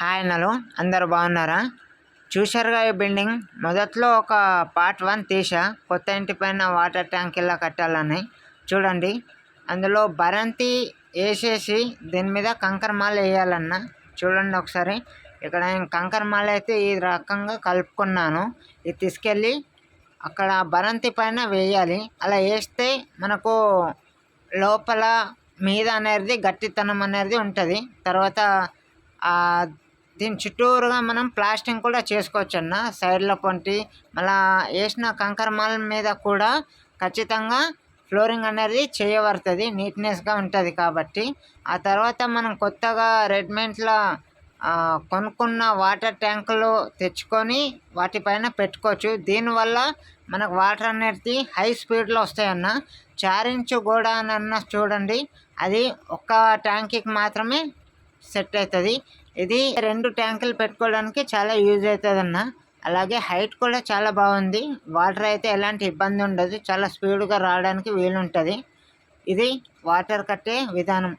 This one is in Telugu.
హాయ్ అన్నలు. అందరు బాగున్నారా? చూశారుగా ఈ బిల్డింగ్? మొదట్లో ఒక పార్ట్ వన్ తీసా కొత్త ఇంటి పైన వాటర్ ట్యాంక్ ఇలా కట్టాలని. చూడండి. అందులో బరంతి వేసేసి దీని మీద కంకర మాల వేయాలన్న చూడండి ఒకసారి. ఇక్కడ నేను కంకర మాల అయితే ఈ రకంగా కలుపుకున్నాను. ఇది తీసుకెళ్ళి అక్కడ బరంతి పైన వేయాలి. అలా వేస్తే మనకు లోపల మీద అనేది గట్టితనం అనేది ఉంటుంది. తర్వాత దీని చుట్టూరుగా మనం ప్లాస్టింగ్ కూడా చేసుకోవచ్చు అన్న సైడ్లో పొంటి మళ్ళా వేసిన కంకర మాల మీద కూడా ఖచ్చితంగా ఫ్లోరింగ్ అనేది చేయబడుతుంది నీట్నెస్గా ఉంటుంది కాబట్టి. ఆ తర్వాత మనం కొత్తగా రెడ్మెంట్లో కొనుక్కున్న వాటర్ ట్యాంకులు తెచ్చుకొని వాటిపైన పెట్టుకోవచ్చు. దీనివల్ల మనకు వాటర్ అనేది హై స్పీడ్లో వస్తాయన్న. చారించు గోడ అన్న చూడండి. అది ఒక్క ట్యాంక్కి మాత్రమే సెట్ అవుతుంది ఇది రెండు ట్యాంకులు పెట్టుకోవడానికి చాలా యూజ్ అవుతుంది అన్న అలాగే హైట్ కూడా చాలా బాగుంది. వాటర్ అయితే ఎలాంటి ఇబ్బంది ఉండదు. చాలా స్పీడ్గా రావడానికి వీలుంటుంది. ఇది వాటర్ కట్టే విధానం.